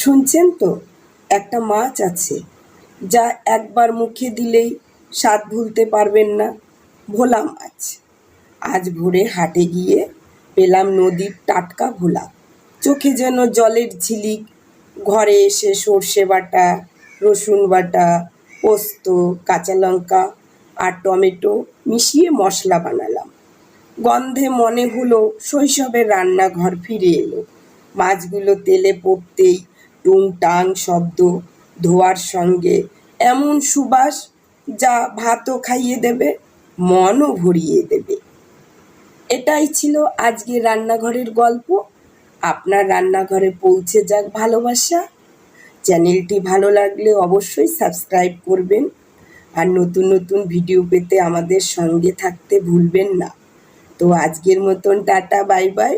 শুনছেন তো? একটা মাছ আছে, যা একবার মুখে দিলেই স্বাদ ভুলতে পারবেন না। ভোলা মাছ। আজ ভোরে হাটে গিয়ে পেলাম নদীর টাটকা ভোলা। চোখে যেন জলের ঝিলিক। ঘরে এসে সর্ষে বাটা, রসুন বাটা, পোস্ত, কাঁচা লঙ্কা আর টমেটো মিশিয়ে মশলা বানালাম। গন্ধে মনে হলো শৈশবের রান্নাঘর ফিরে এলো। মাছগুলো তেলে পড়তেই টুংটাং শব্দ ধোয়ার সঙ্গে এমন সুবাস যা ভাতও খাইয়ে দেবে, মনও ভরিয়ে দেবে। এটাই ছিল আজকে রান্নাঘরের গল্প। আপনার রান্নাঘরে পৌঁছে যাক ভালোবাসা। চ্যানেলটি ভালো লাগলে অবশ্যই সাবস্ক্রাইব করবেন। আর নতুন নতুন ভিডিও পেতে আমাদের সঙ্গে থাকতে ভুলবেন না। তো আজকের মতন টাটা, বাই বাই।